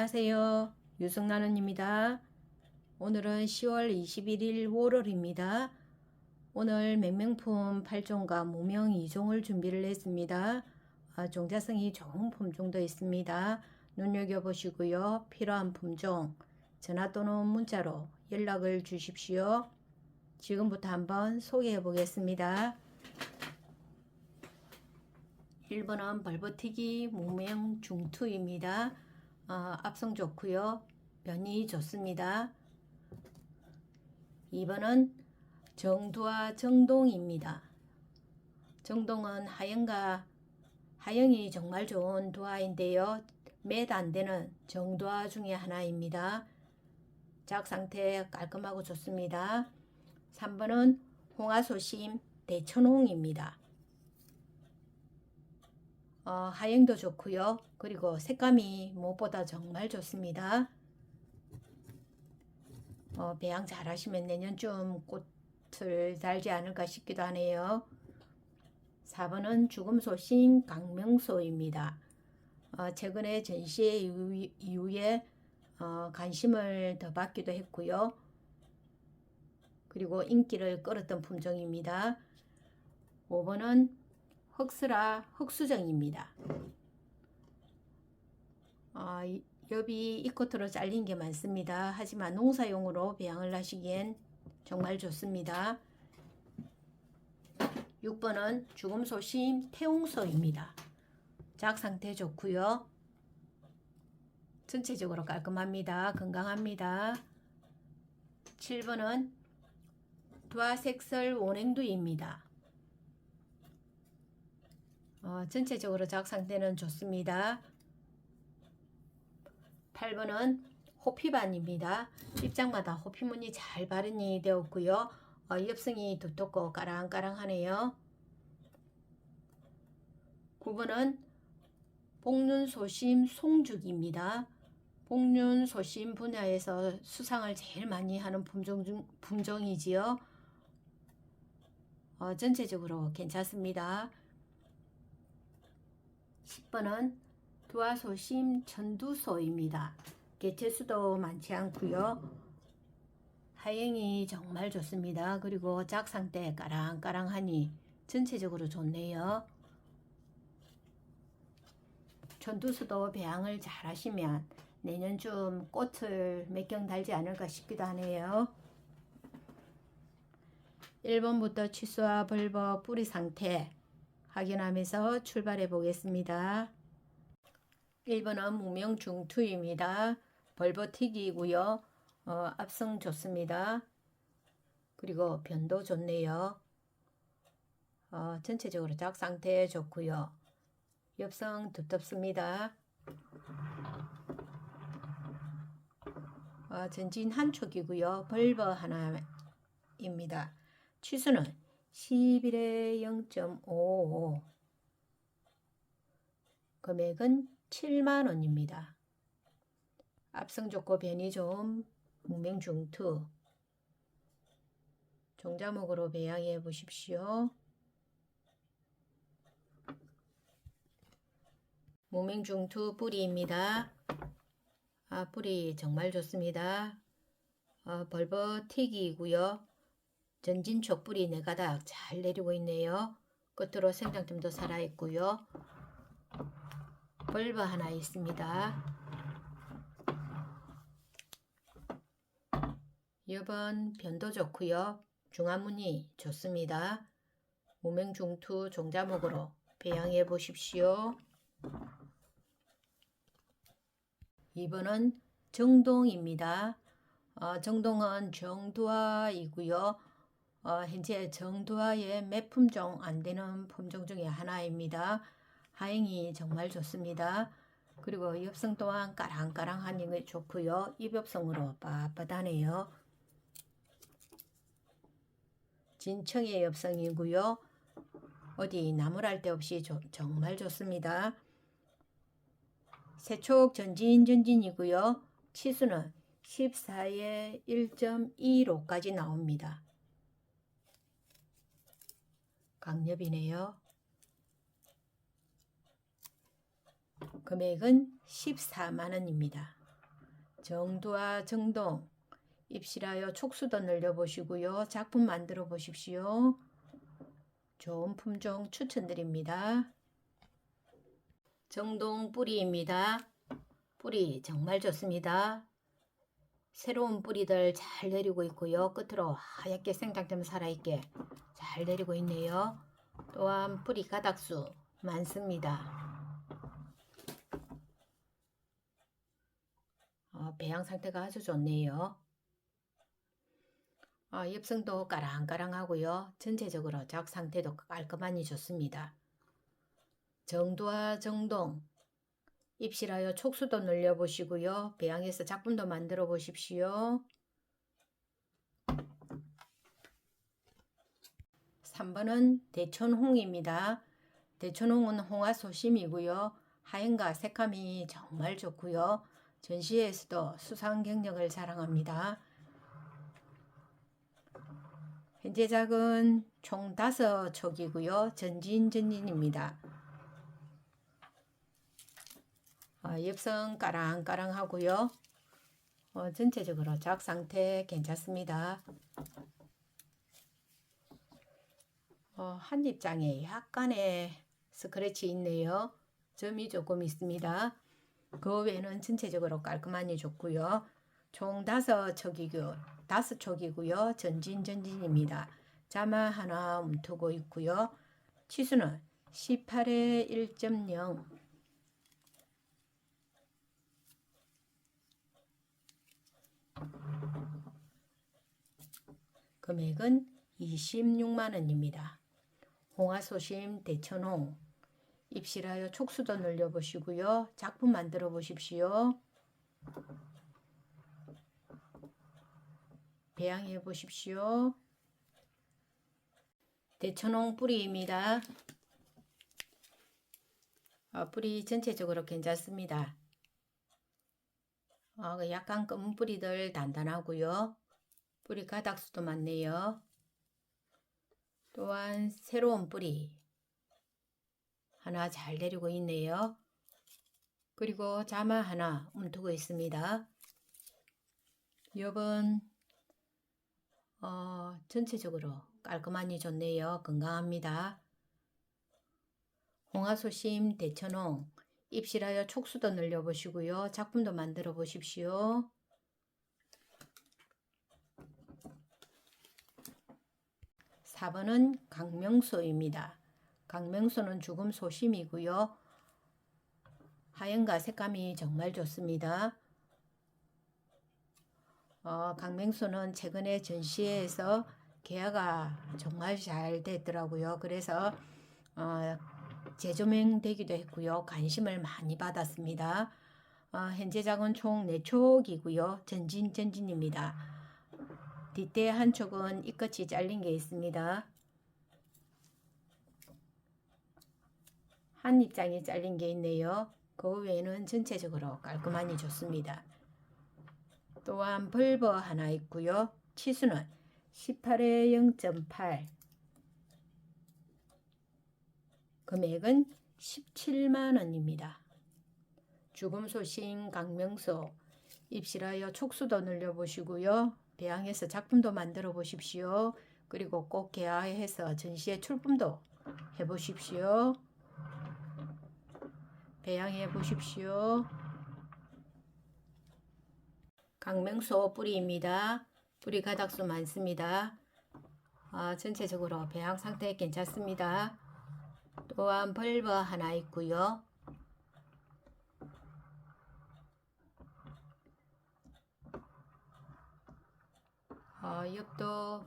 안녕하세요. 유성나는입니다. 오늘은 10월 21일 월요일입니다. 오늘 맹명품 8종과 무명 2종을 준비를 했습니다. 아, 종자성이 좋은 품종도 있습니다. 눈여겨보시고요. 필요한 품종 전화 또는 문자로 연락을 주십시오. 지금부터 한번 소개해 보겠습니다. 1번은 벌버티기 무명 중투입니다. 어, 합성 좋고요. 면이 좋습니다. 2번은 정두와 정동입니다. 정동은 하영과 하영이 정말 좋은 두화인데요. 몇안 되는 정두화 중에 하나입니다. 작 상태 깔끔하고 좋습니다. 3번은 홍화소심 대천홍입니다. 어, 하영도 좋고요. 그리고 색감이 무엇보다 정말 좋습니다. 어, 배양 잘 하시면 내년쯤 꽃을 달지 않을까 싶기도 하네요. 4번은 죽음 소신 강명소입니다. 어, 최근에 전시회 이후, 이후에 어, 관심을 더 받기도 했고요. 그리고 인기를 끌었던 품종입니다. 5번은 흑스라 흑수정입니다. 어, 엽이 이 끝으로 잘린 게 많습니다. 하지만 농사용으로 배양을 하시기엔 정말 좋습니다. 6번은 죽음소심 태웅소입니다. 작 상태 좋고요. 전체적으로 깔끔합니다. 건강합니다. 7번은 두화색설 원행두입니다. 어, 전체적으로 작 상태는 좋습니다. 8번은 호피반입니다. 입장마다 호피무늬 잘 발현이 되었고요. 어, 엽성이 두텁고 까랑까랑하네요. 9번은 복륜소심 송죽입니다. 복륜소심 분야에서 수상을 제일 많이 하는 품종 중, 품종이지요. 어, 전체적으로 괜찮습니다. 10번은 두화소심 천두소입니다. 개체수도 많지 않고요. 하행이 정말 좋습니다. 그리고 작상 때 까랑까랑하니 전체적으로 좋네요. 천두수도 배양을 잘 하시면 내년쯤 꽃을 몇 경 달지 않을까 싶기도 하네요. 1번부터 취수와 벌버 뿌리 상태 확인하면서 출발해 보겠습니다. 1번은 무명 중투입니다. 벌버튀기고요. 어, 합성 좋습니다. 그리고 변도 좋네요. 어, 전체적으로 작 상태 좋고요. 엽성 두텁습니다. 어, 전진 한 촉이고요. 벌버 하나입니다. 취수는 11에 0.55 금액은 7만원입니다. 합성 좋고 변이 좋은 무맹중투 종자목으로 배양해 보십시오. 무맹중투 뿌리입니다. 아, 뿌리 정말 좋습니다. 아, 벌버 튀기고요. 전진 촉불이 네 가닥 잘 내리고 있네요. 끝으로 생장점도 살아있고요. 벌버 하나 있습니다. 여번 변도 좋고요. 중화무늬 좋습니다. 무맹중투 종자목으로 배양해 보십시오. 2번은 정동입니다. 어, 정동은 정두화이고요. 어, 현재 정두화의 몇 품종 안 되는 품종 중에 하나입니다. 하행이 정말 좋습니다. 그리고 엽성 또한 까랑까랑한 게 좋고요. 입엽성으로 빳빳하네요. 진청의 엽성이고요. 어디 나무랄 데 없이 조, 정말 좋습니다. 세촉 전진 전진이고요. 치수는 14에 1.25까지 나옵니다. 강엽이네요. 금액은 14만원입니다. 정두와 정동 입실하여 촉수도 늘려보시고요. 작품 만들어 보십시오. 좋은 품종 추천드립니다. 정동 뿌리입니다. 뿌리 정말 좋습니다. 새로운 뿌리들 잘 내리고 있고요. 끝으로 하얗게 생장점 살아있게 잘 내리고 있네요. 또한 뿌리 가닥수 많습니다. 어, 배양 상태가 아주 좋네요. 어, 엽성도 까랑까랑하고요. 전체적으로 작 상태도 깔끔하니 좋습니다. 정도와 정동 입실하여 촉수도 늘려 보시고요. 배양해서 작품도 만들어 보십시오. 3번은 대천홍입니다. 대천홍은 홍화 소심이고요. 하얀과 색감이 정말 좋고요. 전시회에서도 수상 경력을 자랑합니다. 현재 작은 총 5촉이고요. 전진 전진입니다. 어, 엽성 까랑까랑 하고요. 어, 전체적으로 작 상태 괜찮습니다. 어, 한 입장에 약간의 스크래치 있네요. 점이 조금 있습니다. 그 외에는 전체적으로 깔끔하니 좋고요. 총 다섯 촉이고 다섯 촉이고요. 전진 전진입니다. 자마 하나 움트고 있고요. 치수는 18에 1.0 금액은 26만 원입니다. 홍화소심 대천홍 입실하여 촉수도 늘려보시고요. 작품 만들어 보십시오. 배양해 보십시오. 대천홍 뿌리입니다. 어, 뿌리 전체적으로 괜찮습니다. 어, 약간 검은 뿌리들 단단하고요. 뿌리 가닥수도 많네요. 또한 새로운 뿌리 하나 잘 내리고 있네요. 그리고 자마 하나 움트고 있습니다. 엽은 어, 전체적으로 깔끔하니 좋네요. 건강합니다. 홍화소심 대천홍 입실하여 촉수도 늘려보시고요. 작품도 만들어 보십시오. 4번은 강명소입니다. 강명소는 죽음 소심이고요. 하얀과 색감이 정말 좋습니다. 어, 강명소는 최근에 전시회에서 개화가 정말 잘 됐더라고요. 그래서 어, 재조명되기도 했고요. 관심을 많이 받았습니다. 어, 현재 작은 총 4촉이고요. 전진 전진입니다. 뒷대 한 촉은 이 끝이 잘린 게 있습니다. 한 입장이 잘린 게 있네요. 그 외에는 전체적으로 깔끔하니 좋습니다. 또한 벌버 하나 있고요. 치수는 18에 0.8 금액은 17만원입니다. 죽음 소신 강명소 입실하여 촉수도 늘려보시고요. 배양해서 작품도 만들어 보십시오. 그리고 꼭 개화해서 전시에 출품도 해보십시오. 배양해 보십시오. 강명소 뿌리입니다. 뿌리 가닥수 많습니다. 아, 전체적으로 배양 상태 괜찮습니다. 또한 벌버 하나 있고요. 어, 엽도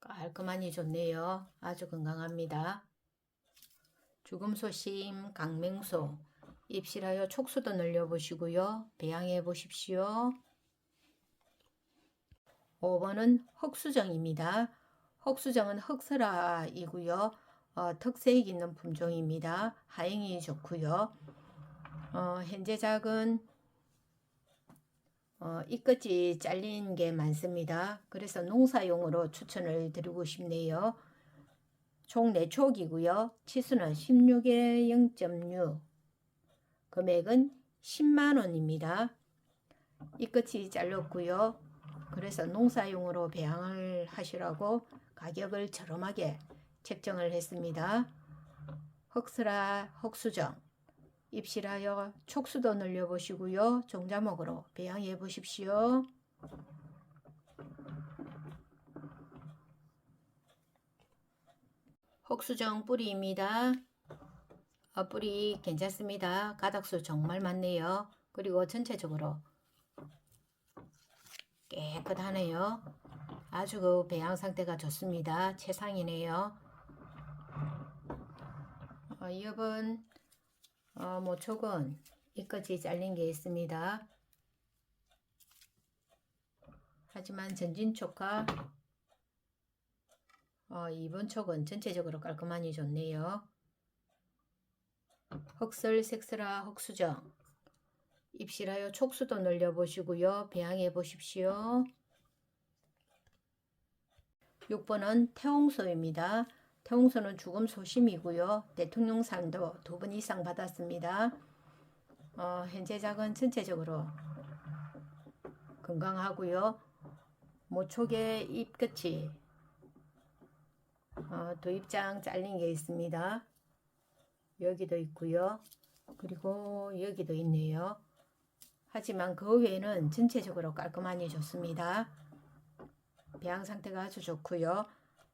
깔끔하니 좋네요. 아주 건강합니다. 죽음소심 강맹소 입실하여 촉수도 늘려보시고요. 배양해 보십시오. 5번은 흑수정입니다. 흑수정은 흑설화이고요. 어, 특색 있는 품종입니다. 하행이 좋고요. 어, 현재 작은 어, 이 끝이 잘린 게 많습니다. 그래서 농사용으로 추천을 드리고 싶네요. 총 4촉이고요. 치수는 16에 0.6 금액은 10만원입니다. 이 끝이 잘렸고요. 그래서 농사용으로 배양을 하시라고 가격을 저렴하게 책정을 했습니다. 흑스라 흑수정 입실하여 촉수도 늘려 보시고요. 종자목으로 배양해 보십시오. 흑수정 뿌리입니다. 어, 뿌리 괜찮습니다. 가닥수 정말 많네요. 그리고 전체적으로 깨끗하네요. 아주 그 배양 상태가 좋습니다. 최상이네요. 어, 이번 어, 모촉은 이끝이 잘린 게 있습니다. 하지만 전진촉과 어, 이번 촉은 전체적으로 깔끔하니 좋네요. 흑설, 색스라, 흑수정 입실하여 촉수도 늘려보시고요. 배양해 보십시오. 6번은 태홍소입니다. 태홍소는 죽음 소심이고요. 대통령상도 두 번 이상 받았습니다. 어, 현재 작은 전체적으로 건강하고요. 모촉의 잎 끝이 어, 도입장 잘린 게 있습니다. 여기도 있고요. 그리고 여기도 있네요. 하지만 그 외에는 전체적으로 깔끔하니 좋습니다. 배양 상태가 아주 좋고요.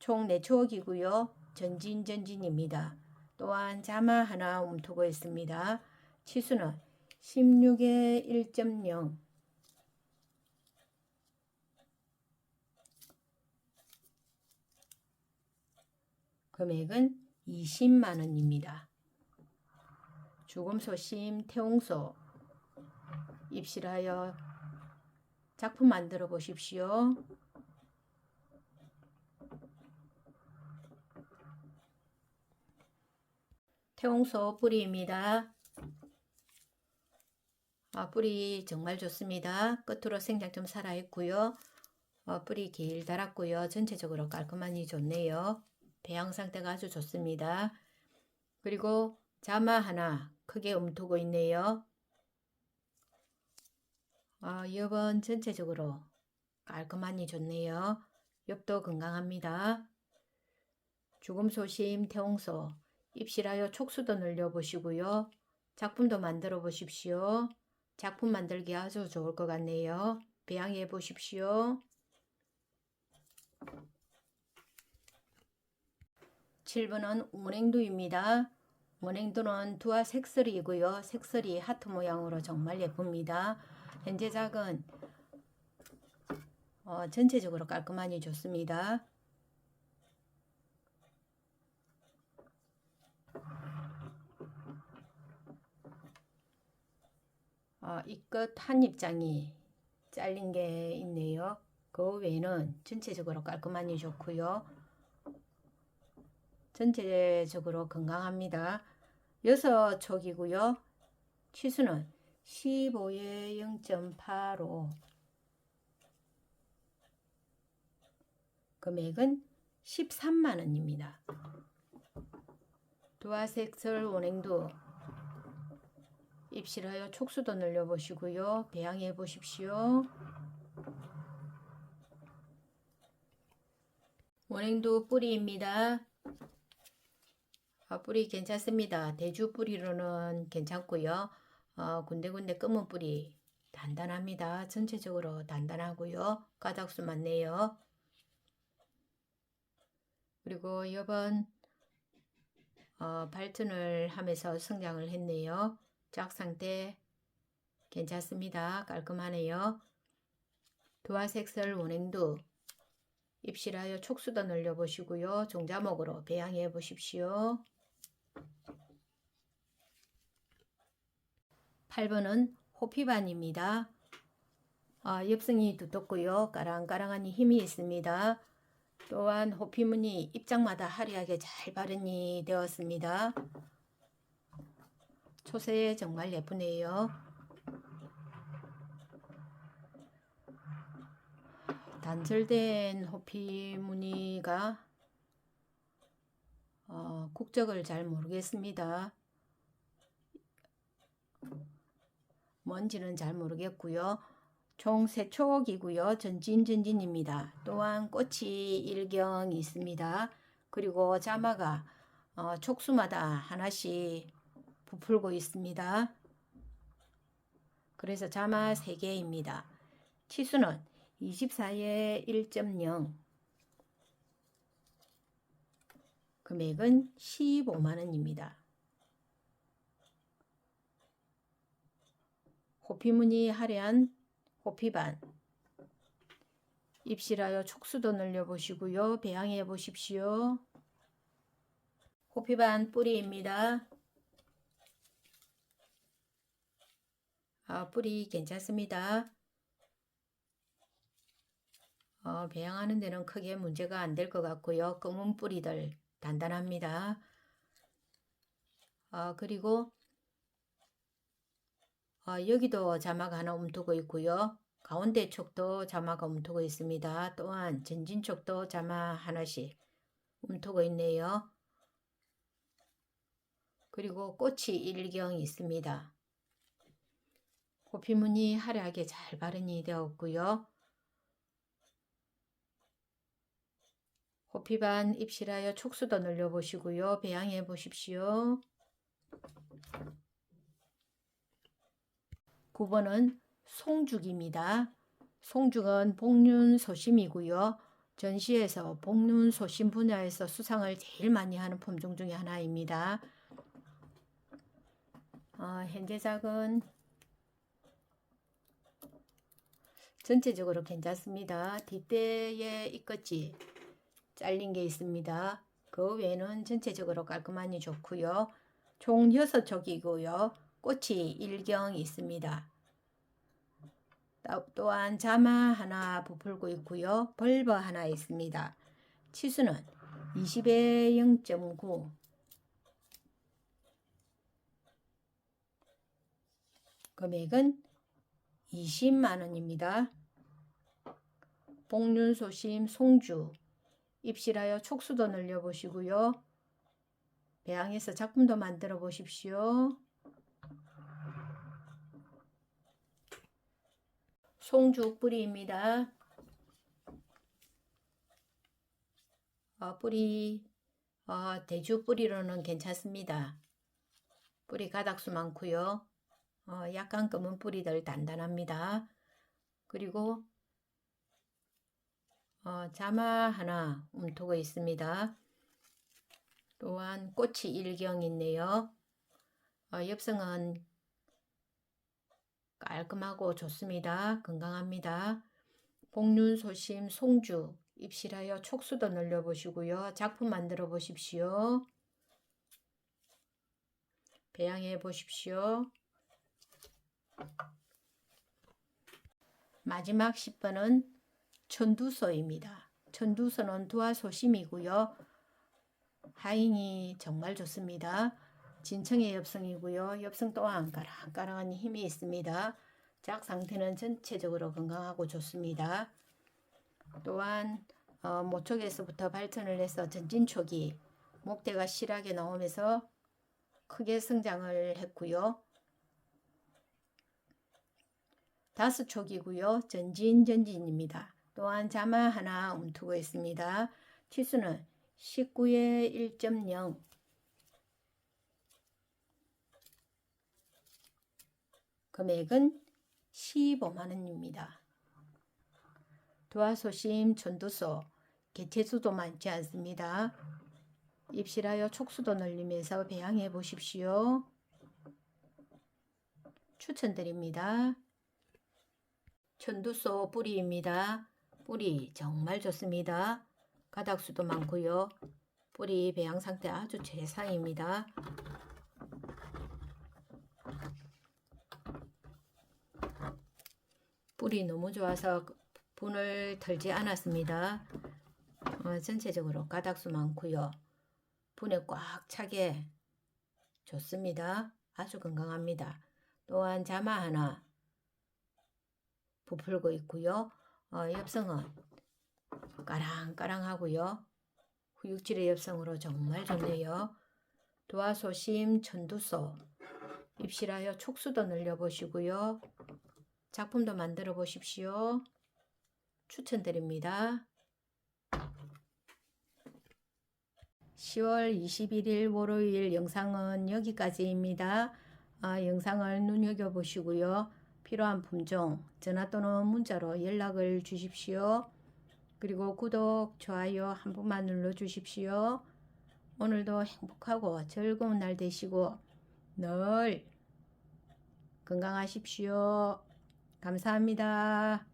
총 4추억이고요. 전진 전진입니다. 또한 자마 하나 움트고 있습니다. 치수는 16에 1.0 금액은 20만원입니다. 죽음소심 태홍소 입실하여 작품 만들어 보십시오. 태홍소 뿌리입니다. 아, 뿌리 정말 좋습니다. 끝으로 생장 좀 살아있고요. 어, 뿌리 길 달았고요. 전체적으로 깔끔하니 좋네요. 배양 상태가 아주 좋습니다. 그리고 자마 하나 크게 움트고 있네요. 아, 옆은 전체적으로 깔끔하니 좋네요. 옆도 건강합니다. 죽음 소심 태홍소 입실하여 촉수도 늘려보시고요. 작품도 만들어 보십시오. 작품 만들기 아주 좋을 것 같네요. 배양해 보십시오. 7번은 운행두입니다. 운행두는 두와 색설이고요. 색설이 하트 모양으로 정말 예쁩니다. 현재 작은 어, 전체적으로 깔끔하니 좋습니다. 어, 이끝 한 입장이 잘린 게 있네요. 그 외에는 전체적으로 깔끔하니 좋고요. 전체적으로 건강합니다. 여섯 촉이고요. 치수는 15에 0.85 금액은 13만원입니다. 두화색설 원행도 입실하여 촉수도 늘려 보시고요. 배양해 보십시오. 원행도 뿌리입니다. 아, 뿌리 괜찮습니다. 대주 뿌리로는 괜찮고요. 어, 군데군데 검은 뿌리 단단합니다. 전체적으로 단단하고요. 가닥수 많네요. 그리고 이번 어, 발튼을 하면서 성장을 했네요. 짝 상태 괜찮습니다. 깔끔하네요. 도화색설 원행두 입실하여 촉수도 늘려보시고요. 종자목으로 배양해 보십시오. 8번은 호피반입니다. 아, 엽성이 두텁고요. 까랑까랑하니 힘이 있습니다. 또한 호피무늬 입장마다 화려하게 잘 발현이 되었습니다. 초세 정말 예쁘네요. 단절된 호피 무늬가 어, 국적을 잘 모르겠습니다. 뭔지는 잘 모르겠고요. 총세 촉이고요. 전진 전진입니다. 또한 꽃이 일경 있습니다. 그리고 자마가 어, 촉수마다 하나씩 부풀고 있습니다. 그래서 자마 3개입니다. 치수는 24에 1.0 금액은 15만원입니다. 호피무늬 화려한 호피반 입실하여 촉수도 늘려보시고요. 배양해 보십시오. 호피반 뿌리입니다. 아, 뿌리 괜찮습니다. 어, 배양하는 데는 크게 문제가 안 될 것 같고요. 검은 뿌리들 단단합니다. 어, 그리고 어, 여기도 자막 하나 움트고 있고요. 가운데 쪽도 자마가 움트고 있습니다. 또한 전진 쪽도 자마 하나씩 움트고 있네요. 그리고 꽃이 일경 있습니다. 호피무늬 화려하게 잘 발현이 되었고요. 호피반 입실하여 촉수도 늘려보시고요. 배양해 보십시오. 9번은 송죽입니다. 송죽은 복륜 소심이고요. 전시에서 복륜 소심 분야에서 수상을 제일 많이 하는 품종 중에 하나입니다. 어, 현재 작은 전체적으로 괜찮습니다. 뒷대에 이끝이 잘린 게 있습니다. 그 외에는 전체적으로 깔끔하니 좋고요. 총 6촉이고요. 꽃이 일경 있습니다. 또한 자마 하나 부풀고 있고요. 벌버 하나 있습니다. 치수는 20에 0.9 금액은 20만원입니다. 복륜소심 송주 입실하여 촉수도 늘려보시고요. 배양해서 작품도 만들어 보십시오. 송죽 뿌리입니다. 어, 뿌리 어, 대주 뿌리로는 괜찮습니다. 뿌리 가닥수 많고요. 어, 약간 검은 뿌리들 단단합니다. 그리고 어, 자마 하나 움트고 있습니다. 또한 꽃이 일경 있네요. 어, 엽성은 깔끔하고 좋습니다. 건강합니다. 복륜 소심 송주 입실하여 촉수도 늘려 보시고요. 작품 만들어 보십시오. 배양해 보십시오. 마지막 10번은 천두소입니다. 천두소는 두화 소심이고요. 하인이 정말 좋습니다. 진청의 엽성이고요. 엽성 또한 까랑까랑한 힘이 있습니다. 작 상태는 전체적으로 건강하고 좋습니다. 또한 어, 모촉에서부터 발전을 해서 전진촉이 목대가 실하게 나오면서 크게 성장을 했고요. 다섯 촉이고요. 전진 전진입니다. 또한 자마 하나 움트고 있습니다. 치수는 19에 1.0 금액은 15만원입니다. 도화소심 전도소 개체수도 많지 않습니다. 입실하여 촉수도 늘리면서 배양해 보십시오. 추천드립니다. 천두소 뿌리입니다. 뿌리 정말 좋습니다. 가닥수도 많고요. 뿌리 배양 상태 아주 최상입니다. 뿌리 너무 좋아서 분을 털지 않았습니다. 어, 전체적으로 가닥수 많고요. 분에 꽉 차게 좋습니다. 아주 건강합니다. 또한 자마 하나 부풀고 있고요. 어, 엽성은 까랑까랑하고요. 후육질의 엽성으로 정말 좋네요. 도화소심 천두소 입실하여 촉수도 늘려보시고요. 작품도 만들어 보십시오. 추천드립니다. 10월 21일 월요일 영상은 여기까지입니다. 아, 영상을 눈여겨보시고요. 필요한 품종, 전화 또는 문자로 연락을 주십시오. 그리고 구독, 좋아요 한 번만 눌러 주십시오. 오늘도 행복하고 즐거운 날 되시고 늘 건강하십시오. 감사합니다.